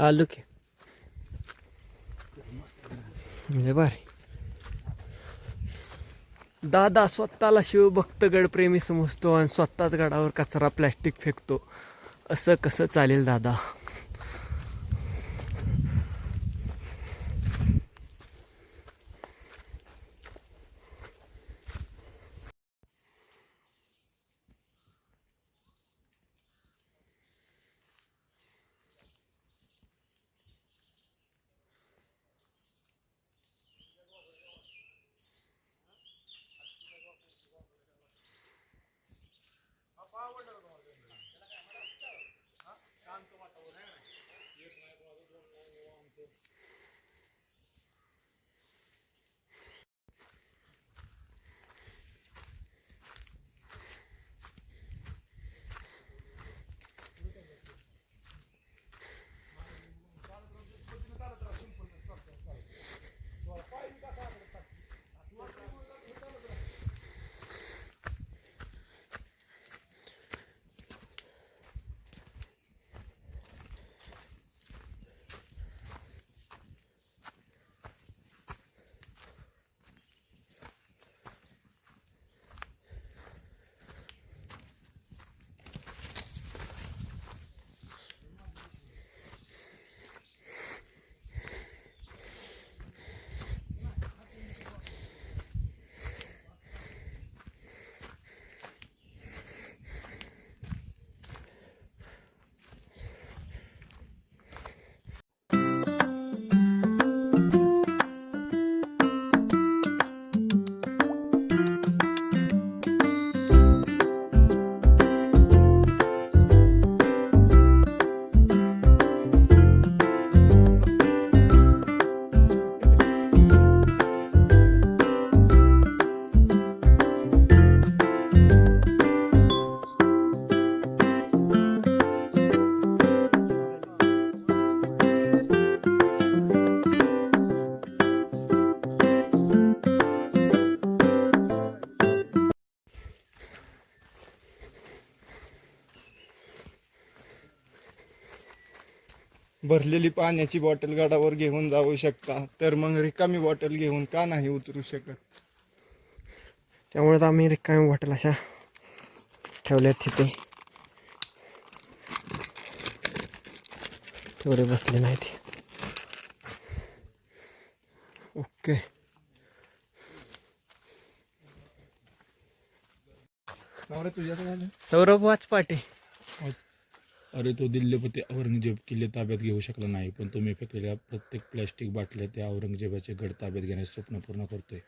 आलो की म्हणजे भारी दादा स्वतःला शिवभक्त गडप्रेमी समजतो आणि स्वतःच गडावर कचरा प्लॅस्टिक फेकतो. असं कसं चालेल दादा? भरलेली पाण्याची बॉटल गाडावर घेऊन जाऊ शकता. तर मग रिकामी बॉटल घेऊन का नाही उतरू शकत? त्यामुळे तर आम्ही रिकामी बॉटल अशा ठेवल्यात तिथे. तेवढे बसले नाहीत. ओके. सौरभ वाचपाटे अरे तो दिल्लीपती औरंगजेब किल्ले ताब्यात घेऊ शकला नाही पण तुम्ही फेकलेल्या प्रत्येक प्लॅस्टिक बाटल्या त्या औरंगजेबाचे गड ताब्यात घेण्याचे स्वप्न पूर्ण करतोय.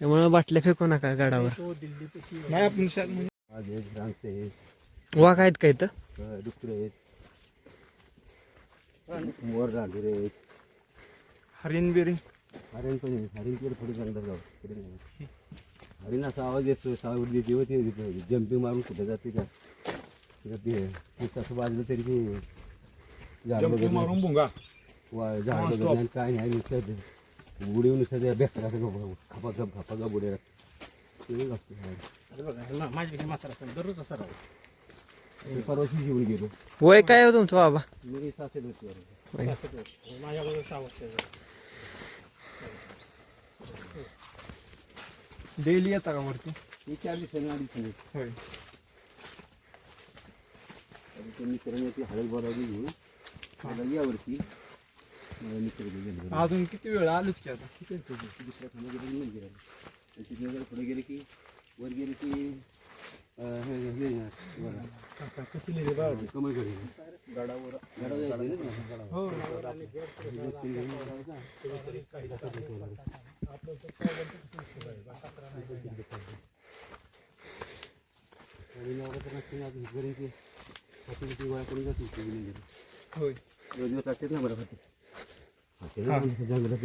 त्यामुळे बाटल्या फेकू नका गाडावर. नाही आपण शाळेत म्हणजे आज आहेत रांगचे आहेत वाघ आहेत का इथं? डुकरे आहेत. मोर रांडुरे आहेत. हरिण बिरिण हरिण पण हरिण तिकडे थोडी जंगलात जाऊ. तिकडे नाही. हरिण असा आवाज येतो सावड देते व ते जंपिंग मारून कुठे जाते का? तिकडे ते ते तसं वाजलं तरी ते झाड बघत नाही. भुंगा. वा झाड बघत नाही आणि काय नाही नुसतं उडी नुसतं त्या बेकरा खपा गप खपा गप उड्या ते लागते परवाशी घेऊन गेलो. वय काय हो तुमचं बाबा? मी सासे होती वय. डेली येता का वरती? मी चार दिवसांनी अडीच दिवसांनी. होय. मित्राने ती हळद बोलावली घेऊन मला यावरती मित्र गेले अजून किती वेळ आलोच की आता? दुसऱ्या खाना गेले मंदिर आले आणि तिथे जर पुढे गेले की वर गेले की हे हे वर. कमळगड. आहे. गडावर गडा जायचं ना ते. ते गोळा करून जात होय. दोन दिवस असतात ना जंगलात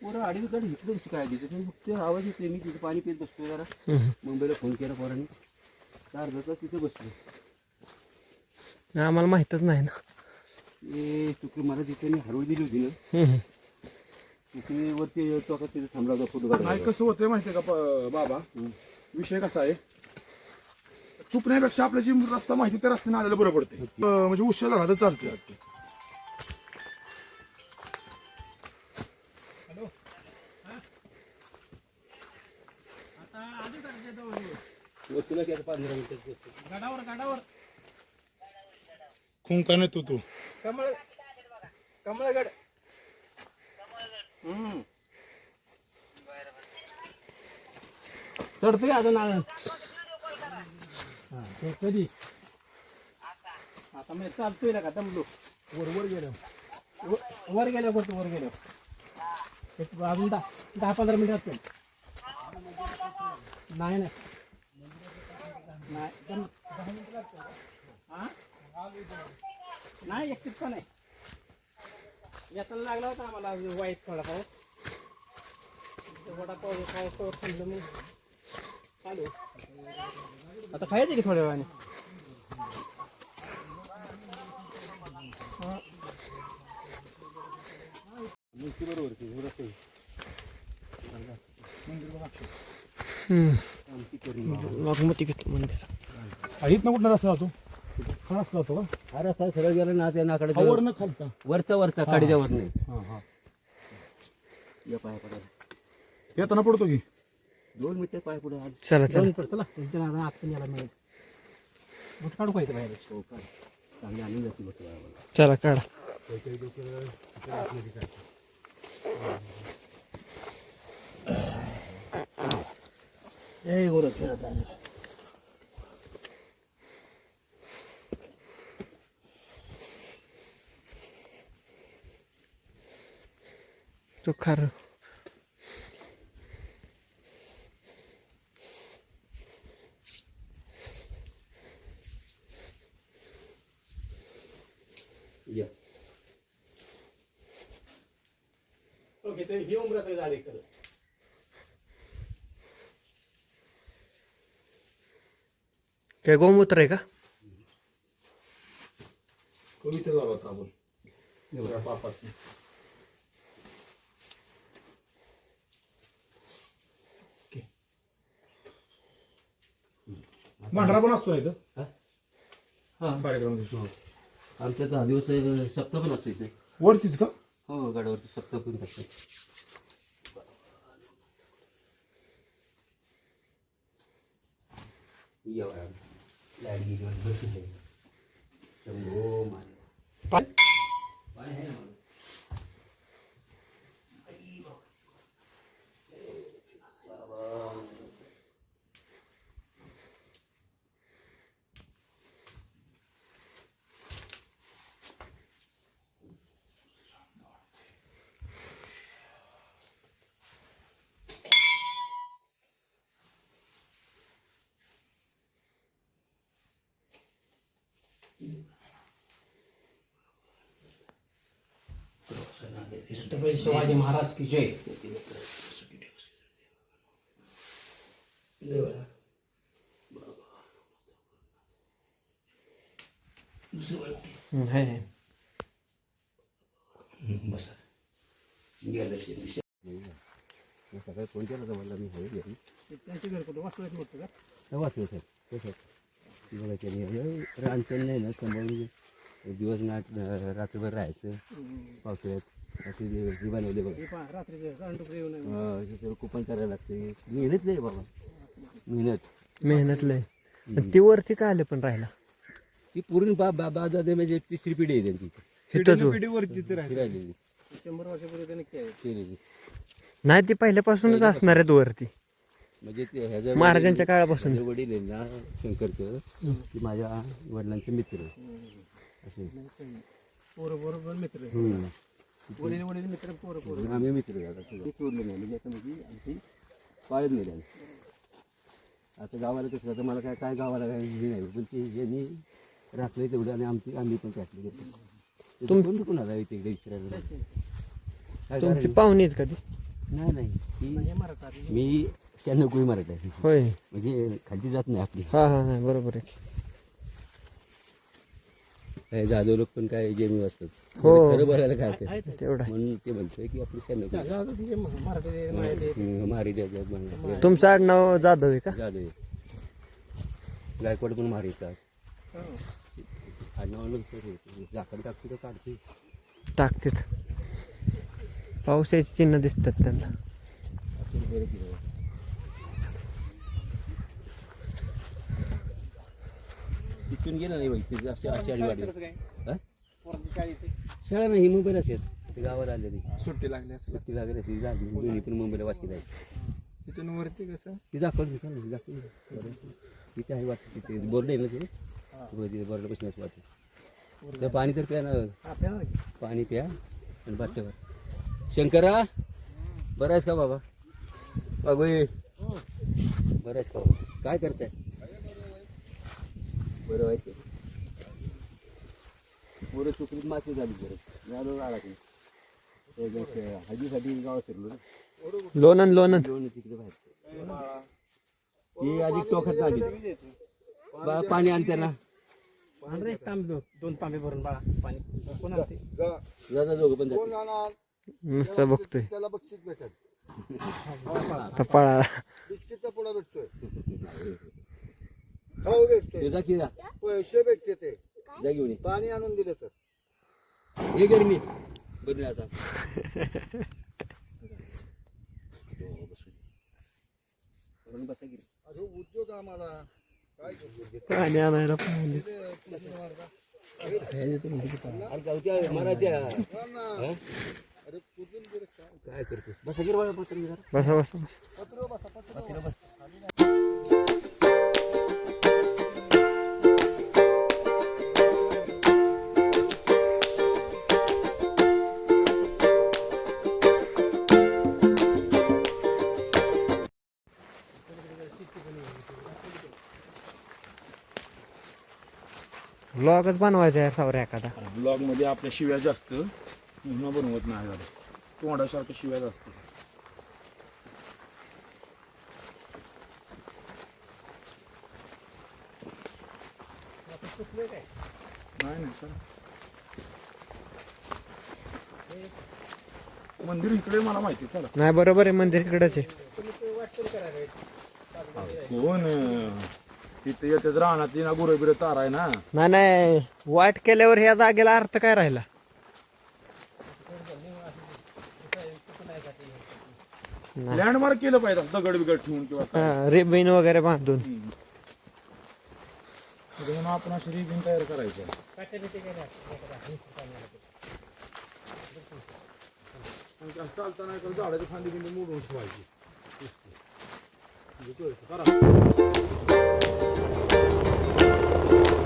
पोरं आडवी काढ इकडे कशी काय देते पण फक्त आवाज येते मी तिथे पाणी पित बसतो जरा. मुंबईला फोन केला पोरांनी. अर्धा तास तिथे बसलो आम्हाला माहीतच नाही ना. ते चुकी मला तिथे मी हरवळ दिली होती ना. हम्म. तिथे वरती तो का तिथे थांबला होता फोटो काढायला नाही कसं होतंय माहितीये का प- बाबा विषय कसा आहे? चुकण्यापेक्षा आपल्या जी रस्ता माहिती त्या रस्त्याने आलेलं बरं पडते म्हणजे उशीर झाला तर चालते तुला की आता तू तू. कमळ कमळगड. चढतोय आता ना कधी? आता मी चालतोय ना का दमलो? वर वर गेलो. वर- गेलो करतो वर गेलो. एक अजून दहा दहा पंधरा मिनिट असतील. नाही नाही. नाही दम- दहा नाही येताना लागला होता आम्हाला वाईट थोडा पाऊस. वडापाव पाऊस पाऊस थांबलं मग चालू आता खायचं की थोड्या वेळाने? बागमती घेतो मंदिर इथनं कुठला रस्ता जातो? जातो का हा रस्ता सरळ गेला ना त्या नाकडे हा वर न खालचा. वरचा वरचा काडीच्या वर नाही हा हा. या पाया पडा येताना पडतो की? दोन मिनिटं पाय पुढे चला चला. चला. याला मिळेल. बुट काढू पाहिजे बाहेर? हो चांगली बाळाला. चला काढा. ए गोरख खेळत आहे. तो खार. या. ओके तर ही उमरात झाडे करत काय गोमूत्र आहे का? कविता झाला होता आपण. एवढ्या पापात. भांडरा पण असतो ना इथं. हा? आमच्या दहा दिवस सप्ताह पण असतो इथे. वरतीच का? हो गडावरती सप्ताह पण वाटतं. बरं आहे. शंभो पाय. आहे ना छत्रपती शिवाजी महाराज की जय. बस गेलं फोन केला मी होईल घरी त्यांच्या घर कुठं वाचलं मोठं का वाचलं सर कसं बघा त्यांनी रानचण नाही ना दिवस नाट रात्रभर राहायचं. पावसाळ्यात असे जे हे बनवले बघा. हा, हे सगळं कुपन करायला लागते. मेहनत नाही बाबा. मेहनत. मेहनत लय. ती वरती का आले पण राहिला? ती पूर्ण बा बा बाजा म्हणजे तिसरी पिढी आहे त्यांची. इथंच वर. ती राहिलेली. शंभर वर्षापूर्वी त्याने केलेली. नाही ती पहिल्यापासूनच असणार आहेत वरती. म्हणजे ते ह्याच्या महाराजांच्या काळापासून. माझे वडील आहे ना शंकरचं की माझ्या वडिलांचे मित्र. असे. पोरं बरोबर मित्र हम्म. वडील वडील मित्र पोरं पोरं. आम्ही मित्र झाला सगळं. सोडलं नाही म्हणजे आता म्हणजे आमची पाळत नाही आता गावाला कसं आता मला काय काय गावाला काय हे नाही पण ते यांनी राखले तेवढं आणि आमची आम्ही पण त्यातले घेतो कुणाला आहे तिकडे विचारायला? काय तुमची कारण? पाहुणी आहेत कधी नाही नाही. ती मी शहाण्णव मराठी आहे. होय. म्हणजे खालची जात नाही आपली. हा हा हा बरोबर आहे. काय जाधव लोक पण काय जेमी असतात हो. खरं बोलायला काय हरकत? तेवढा आहे. म्हणून ते म्हणतोय की आपली सैन्य म्हणलं. तुमचं आडनाव जाधव आहे का जाधव आहे. गायकवाड पण मारी येतात आडनावाला झाकण टाकते तर काढते टाकतेच पावसाची चिन्ह दिसतात त्यांना असं बरं केलं. तिथून गेलं नाही बाई अशी आली वाढली हा? शाळा नाही मुंबईला ते गावाला आलेली सुट्टी लागली असेल. सुट्टी लागली अशी झाली दोन्ही पण मुंबईला वाचली आहे तिथून वरती कसं? ती दाखवली चालेल दाखवली तिथे आहे वाटतं तिथे बोर्ड आहे ना ते? हो, तिथे बोर्ड बसण्याचं वाटतं. तर पाणी तर प्या ना. पाणी प्या आणि बाटल्यावर शंकरा बरं आहेस का बाबा? बाबू बरं आहेस का बाबा? काय करताय? बरं व्हायचं पोरं सुखरीत माती झाली बरं. झालं आला की हळदीसाठी गावात फिरलो लोणन लोणन जेवण तिकडे बाहेर. ती आधी टोखात आली बा पाणी आणते ना दोन तांबे भरून बाळा पाणी. कोण आणते? जाता दोघं पण जाते. नुसतं बघतोय. त्याला बक्षीस भेटत आता पळा. बिस्किटचा पुडा भेटतोय. खाऊ भेटतोय ते जा की जा. पैसे भेटते ते. जा घेऊन ये. पाणी आणून दिले तर. ये घरी मी. बदल आता. वरून बसा की. अरे उद्योग आम्हाला. काय करतो पाणी आणायला पाणी अरे गावच्या माराच्या हा? काय करतोस? बसा की रे बाळा, बसा की जरा. बसा बसा बसा. ब्लॉगच बनवायचा आहे सावऱ्या एखादा. ब्लॉगमध्ये आपल्या शिव्या जास्त म्हणून बनवत नाही झालं. तोंडासारख्या शिव्या जास्त. नाही नाही चला. मंदिर इकडे मला माहिती चला. नाही बरोबर आहे मंदिर इकडंच आहे. कोण? तिथे येते राहणार ना गुरं बिरं चाराय ना. नाही नाही वाट केल्यावर ह्या जागेला अर्थ काय राहिला? लँडमार्क केलं पाहिजे असं दगड बिगड ठेवून किंवा काय. रिबिन वगैरे बांधून. म्हणून आपण अशी रिबिन तयार करायचं आणि असं चालताना एका झाडाची फांदी बिंदी मोडून ठेवायची. म्हणजे कळतं. करा. フフフ。